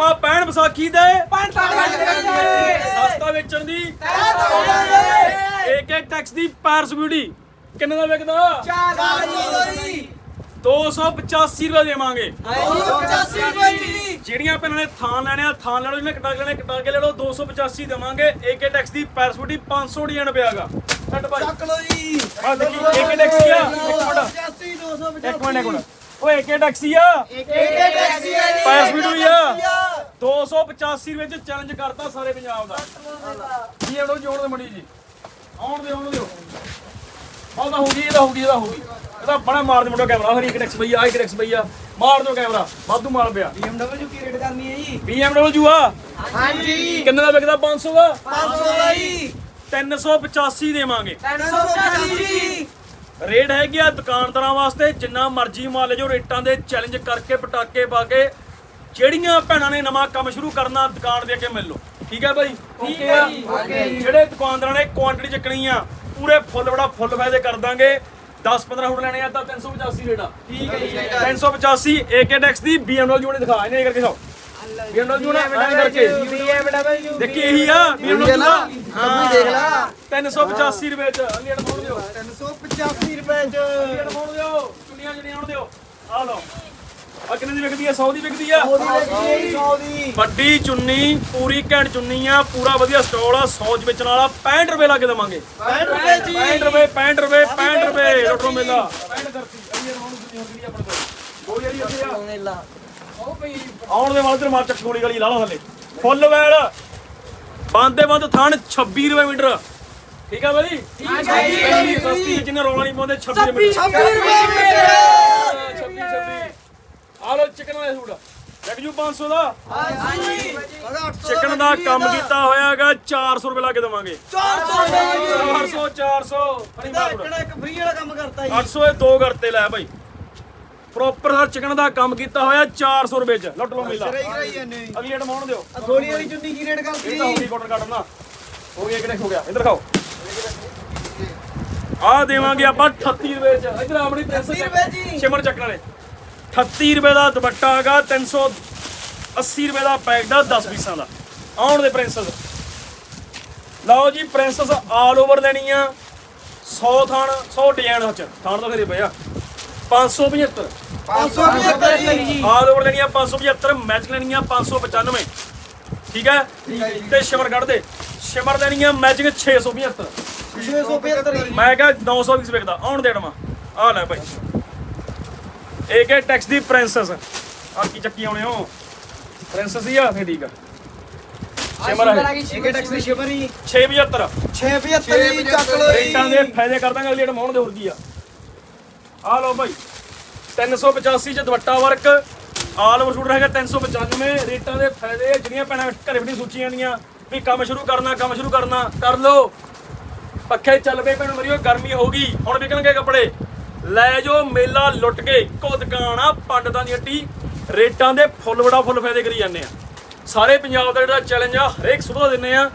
ਕੰਮਾ ਪੈਣ ਵਿਸਾਖੀ ਦੇ ਸਸਤਾ ਵੇਚਣ ਦੀ ਇੱਕ ਇੱਕ ਟੈਕਸ ਦੀ ਪਾਰਸ ਬਿਊਟੀ। ਕਿੰਨੇ ਦਾ ਵਿਕਦਾ? 285 ਰੁਪਏ ਦੇਵਾਂਗੇ। ਜਿਹੜੀਆਂ ਭੈਣਾਂ ਨੇ ਥਾਂ ਲੈਣੇ ਆ ਥਾਂ ਲੈ ਲਓ ਜਿਹਨੇ ਕਟਾ ਕੇ ਲੈਣੇ ਕਟਾ ਕੇ ਲੈ ਲਓ 285 ਦੇਵਾਂਗੇ। ਏਕੇ ਟੈਕਸ ਦੀ ਪਾਰਸ ਬਿਊਟੀ 500 ਡਿਜ਼ਾਈਨ ਪਿਆਗਾ ਛੱਡ ਭਾਈ। ਆ ਦੇਖੀ ਏਕੇ ਟੈਕਸ ਕੀ ਆ? ਇੱਕ ਮਿੰਟ। ਇੱਕ ਮਿੰਟ ਇੱਕ ਮਿੰਟ। ਓਏ ਏਕੇ ਟੈਕਸੀ ਆ? ਪਾਰਸ ਬਿਊਟੀ ਆ? 285 ਰੁਪਏ ਚ ਚੈਲੰਜ ਕਰਤਾ ਸਾਰੇ ਪੰਜਾਬ ਦਾ। ਕੀ ਇਹੋ ਜੋੜ ਦੇ ਮੜੀ ਜੀ? ਆਉਣ ਦੇ ਆਉਣ ਦਿਓ। ਆਹ ਤਾਂ ਹੋ ਗਈ ਇਹ ਤਾਂ ਹੋ ਗਈ ਇਹ ਤਾਂ ਹੋ ਗਈ। ਇਹ ਤਾਂ ਬੜਾ ਮਾਰ ਦੇ ਮੁੰਡਾ ਕੈਮਰਾ। ਹਰੀ ਇੱਕ ਟੈਕਸ ਭਈਆ ਇੱਕ ਟੈਕਸ ਭਈਆ ਮਾਰ ਦਿਓ ਕੈਮਰਾ। ਵਾਧੂ ਮਾਲ ਪਿਆ। BMW ਕੀ ਰੇਟ ਕਰਨੀ ਹੈ ਜੀ? BMW ਆ? ਹਾਂਜੀ। ਕਿੰਨੇ ਦਾ ਵਿਕਦਾ? 500 ਦਾ? 500 ਦਾ ਜੀ। 385 ਦੇਵਾਂਗੇ। 385 ਜੀ। ਰੇਟ ਹੈਗੀ ਆ ਦੁਕਾਨਦਾਰਾਂ ਵਾਸਤੇ। ਜਿੰਨਾ ਮਰਜ਼ੀ ਮਾਲ ਜੋ ਰੇਟਾਂ ਦੇ ਚੈਲੰਜ ਕਰਕੇ ਪਟਾਕੇ ਪਾ ਕੇ ਜਿਹੜੀਆਂ ਭੈਣਾਂ ਨੇ ਨਵਾਂ ਕੰਮ ਸ਼ੁਰੂ ਕਰਨਾ ਦੁਕਾਨ ਦੇ ਅੱਗੇ ਮਿਲ ਲਓ। ਠੀਕ ਹੈ ਭਾਈ ਠੀਕ ਹੈ? ਓਕੇ। ਜਿਹੜੇ ਦੁਕਾਨਦਾਰਾਂ ਨੇ ਕੁਆਂਟੀਟੀ ਚੱਕਣੀ ਆ ਪੂਰੇ ਫੁੱਲ ਬੜਾ ਫੁੱਲ ਫਾਇਦੇ ਕਰ ਦਾਂਗੇ। 10 15 ਹੁਣ ਲੈਣੇ ਆ ਤਾਂ 385 ਰੇਟ ਆ। ਠੀਕ ਹੈ ਜੀ। 385 AK Dex ਦੀ BMW ਨੇ ਦਿਖਾ ਇਹਨੇ ਇਹ ਕਰਕੇ ਖਾਓ BMW ਨੇ ਐਂ ਕਰਕੇ। ਦੇਖੀ ਇਹੀ ਆ BMW ਦਾ ਹਾਂ। ਦੇਖ ਲਾ। 385 ਰੁਪਏ ਚ ਅਲੀਅਰ ਮੋੜ ਦਿਓ। 385 ਰੁਪਏ ਚ। ਅਲੀਅਰ ਮੋੜ ਦਿਓ ਚੁੰਨੀਆਂ ਜਿਹੜੀਆਂ ਆਉਣ ਦਿਓ। ਆ ਲਓ। ਆ ਕਿੰਨੇ ਦੀ ਵਿਕਦੀ ਆ? 100 ਦੀ ਵਿਕਦੀ ਆ? ਸਾਊਦੀ ਵੱਡੀ ਚੁੰਨੀ ਪੂਰੀ ਘੈਂਟ ਚੁੰਨੀ ਆ ਪੂਰਾ ਵਧੀਆ ਸਟਾਲ ਆ 100 ਚ ਵੇਚਣ ਵਾਲਾ 65 ਰੁਪਏ ਲਾ ਕੇ ਦੇਵਾਂਗੇ। 65 ਰੁਪਏ ਜੀ। 65 ਰੁਪਏ 65 ਰੁਪਏ 65 ਰੁਪਏ ਲੋਟੋ ਮੇਲਾ। 65 ਕਰਤੀ। ਅਲੀਅਰ ਮੋੜ ਦੀ ਹੁੰਦੀ ਆਪਣੇ ਕੋਲ। ਦੋ ਯਾਰੀ ਇੱਥੇ ਆ। ਆਉਣ ਦੇ ਵਾਲ ਤੇ ਮਾਰ ਚੱਕ ਗੋਲੀ ਗਲੀ ਲਾ ਲਾ ਥੱਲੇ। ਫੁੱਲ ਵੈਲ। ਬੰਦੇ ਬੰਦ ਥਣ 26 ਰੁਪਏ ਮੀਟਰ। ਠੀਕ ਆ ਬਾਈ? ਠੀਕ ਹੈ ਜੀ। ਸਸਤੀ ਜਿੰਨੇ ਰੋਲਾ ਨਹੀਂ ਪਾਉਂਦੇ 26 ਰੁਪਏ ਮੀਟਰ। 26 ਰੁਪਏ 26 26 ਆ ਲੋ ਚਿਕਨ ਵਾਲਾ ਸੂਟ। ਲੱਗ ਜੂ 500 ਦਾ? ਹਾਂਜੀ। ਚਿਕਨ ਦਾ ਕੰਮ ਕੀਤਾ ਹੋਇਆ ਹੈਗਾ 400 ਰੁਪਏ ਲਾ ਕੇ ਦੇਵਾਂਗੇ। 400 400 400 ਫੜੀ ਮਾਰ ਫੜਾ। ਇੱਕ ਫ੍ਰੀ ਵਾਲਾ ਕੰਮ ਕਰਤਾ ਜੀ। 800 ਇਹ ਦੋ ਕਰਤੇ ਲੈ ਭਾਈ। ਪ੍ਰੋਪਰ ਹਰ ਚਿਕਨ ਦਾ ਕੰਮ ਕੀਤਾ ਹੋਇਆ 400 ਰੁਪਏ ਚ। ਲੁੱਟ ਲਓ ਮੇਲਾ। ਅਗਲੀ ਐਡ ਮਾਉਣ ਦਿਓ। ਗੋਲੀ ਵਾਲੀ ਚੁੰਨੀ ਕੀ ਰੇਟ ਇਹ ਕਰਤੀ ਤਾਂ ਹੋ ਗਈ ਕਾਟਨ ਨਾ। ਹੋ ਗਿਆ ਕਿਹੜੇ ਹੋ ਗਿਆ। ਇੱਧਰ ਖਾਓ। ਆ ਦੇਵਾਂਗੇ ਆਪਾਂ 38 ਰੁਪਏ ਚ। ਇੱਧਰ ਆਪਣੀ 30 ਰੁਪਏ ਜੀ। ਸ਼ਿਮਰ ਚੱਕਣ ਵਾਲੇ। 38 ਰੁਪਏ ਦਾ ਦੁਪੱਟਾ ਹੈਗਾ 380 ਰੁਪਏ ਦਾ ਪੈਕ ਦਾ 10 ਪੀਸਾਂ ਦਾ। ਆਉਣ ਦੇ ਪ੍ਰਿੰਸਸ ਲਓ ਜੀ ਪ੍ਰਿੰਸਸ ਆਲ ਓਵਰ ਲੈਣੀ ਆ। 100 ਥਾਣ 100 ਡਿਜ਼ਾਈਨ ਵਿੱਚ ਥਾਣ ਤਾਂ ਘਰੇ ਪਿਆ 575 575 ਜੀ। ਆਲ ਓਵਰ ਲੈਣੀ ਆ 575 ਮੈਚ ਲੈਣੀ ਆ 595 ਠੀਕ ਹੈ? ਤੇ ਸ਼ਿਮਰ ਕੱਢ ਦੇ। ਸ਼ਿਮਰ ਲੈਣੀ ਆ ਮੈਚਿੰਗ 675 675 ਜੀ। ਮੈਂ ਕਿਹਾ 920 ਵਿਕਦਾ ਆਉਣ ਦੇੜਵਾ ਆ ਲੈ ਭਾਈ। ਇਹ ਕਿ ਟੈਕਸ ਦੀ ਪ੍ਰਿੰਸੈਸ ਆ ਕੀ ਚੱਕੀ ਆਉਣੇ ਹੋ? ਪ੍ਰਿੰਸੈਸ ਹੀ ਆ ਫੇ ਠੀਕ ਆ। ਸ਼ਿਮਰ ਹੈ ਇੱਕ ਟੈਕਸ ਦੀ ਸ਼ਿਵਰੀ 675 675 ਜੀ ਚੱਕ ਲੋ ਰੇਟਾਂ ਦੇ ਫਾਇਦੇ ਕਰ ਦਾਂਗੇ ਅਗਲੀ ਏਡ ਮਾਉਣ ਦੇ ਹੋਰ ਕੀ ਆ। ਆ ਲਓ ਭਾਈ 385 ਚ dupatta work all over suit ਹੈਗਾ 395 ਰੇਟਾਂ ਦੇ ਫਾਇਦੇ ਜਿਹੜੀਆਂ ਘਰੇ ਬੜੀ ਸੋਚੀ ਜਾਂਦੀਆਂ ਵੀ ਕੰਮ ਸ਼ੁਰੂ ਕਰਨਾ ਕੰਮ ਸ਼ੁਰੂ ਕਰਨਾ ਕਰ ਲਓ। ਪੱਖੇ ਚੱਲ ਪਏ ਭੈਣ ਮਰੀਓ ਗਰਮੀ ਹੋ ਗਈ। ਹੁਣ ਵਿਕਣਗੇ ਕੱਪੜੇ। ਲੈ ਜੋ ਮੇਲਾ ਲੁੱਟ ਕੇ। ਇੱਕੋ ਦੁਕਾਨ ਆ ਪੰਡਤਾਂ ਦੀ ਹੱਟੀ ਰੇਟਾਂ ਦੇ ਫੁੱਲ ਬੜਾ ਫੁੱਲ ਫਾਇਦੇ ਕਰੀ ਜਾਂਦੇ ਆ। ਸਾਰੇ ਪੰਜਾਬ ਦਾ ਜਿਹੜਾ ਚੈਲੰਜ ਆ ਹਰੇਕ ਸੁਵਿਧਾ ਦਿੰਨੇ ਆ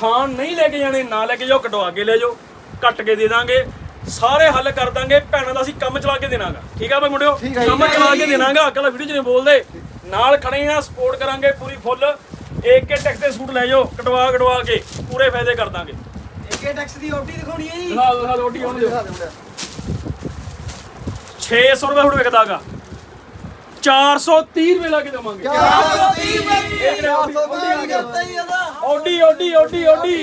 ਥਾਂ ਨਹੀਂ ਲੈ ਕੇ ਜਾਣੇ ਨਾ ਲੈ ਕੇ ਜਾਓ ਕਟਵਾ ਕੇ ਲੈ ਜਾਓ ਕੱਟ ਕੇ ਦੇ ਦਾਂਗੇ ਸਾਰੇ ਹੱਲ ਕਰ ਦਾਂਗੇ ਭੈਣਾਂ ਦਾ ਅਸੀਂ ਕੰਮ ਚਲਾ ਕੇ ਦੇਣਾਗਾ। ਠੀਕ ਆ ਬਈ ਮੁੰਡਿਓ? ਕੰਮ ਚਲਾ ਕੇ ਦੇਣਾਗਾ ਅਕਲ ਵੀਡੀਓ 'ਚ ਨਹੀਂ ਬੋਲਦੇ। ਨਾਲ ਖੜੇ ਆ ਸਪੋਰਟ ਕਰਾਂਗੇ ਪੂਰੀ ਫੁੱਲ ਇੱਕ ਕੇ ਟੈਕਸ ਦੇ ਸੂਟ ਲੈ ਜਾਓ ਕਟਵਾ ਕਟਵਾ ਕੇ ਪੂਰੇ ਫਾਇਦੇ ਕਰ ਦਾਂਗੇ। ਇੱਕ ਟੈਕਸ ਦੀ ਓਟੀ ਦਿਖਾਉਣੀ ਹੈ ਜੀ। ਦਿਖਾ ਦਿਖਾ ਰੋਟੀ ਆਉਣ ਦਿਓ 600 ਰੁਪਏ ਹੁਣ ਵਿਕਦਾਗਾ। 430 ਰੁਪਏ ਲਾ ਕੇ ਦੇਵਾਂਗੇ। 430 ਰੁਪਏ ਜੀ ਇਹ ਕਿਹੜਾ ਓਡੀ- ਓਡੀ ਆ। ਗਿਆ? ਕਰਤਾ ਜੀ ਇਹਦਾ ਓਡੀ ਓਡੀ ਓਡੀ ਓਡੀ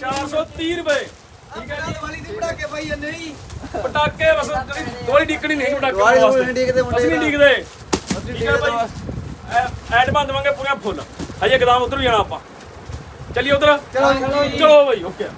430 ਰੁਪਏ। ਠੀਕ ਹੈ ਜੀ। ਵਾਲੀ ਦੀ ਪੜਾਕੇ ਪਾਈ ਜਾਂਦੇ ਜੀ। ਪਟਾਕੇ ਬਸ ਦੋਈ ਡਿੱਕਣੀ ਨਹੀਂ ਪਟਾਕੇ ਦੁਬਾਰੇ ਵਾਸਤੇ। ਨਹੀਂ ਡਿੱਗਦੇ ਮੁੰਡੇ ਅਸੀਂ ਨਹੀਂ ਡਿੱਗਦੇ। ਠੀਕ ਹੈ ਭਾਈ ਐ- ਐਡ ਬੰਦ ਦੇਵਾਂਗੇ ਪੂਰਾ ਫੁੱਲ। ਹਜੇ ਗਦਾਮ ਉਧਰ ਜਾਣਾ ਆਪਾਂ। ਚੱਲੀਏ ਉਧਰ। ਚਲੋ ਚਲੋ ਭਾਈ ਓਕੇ।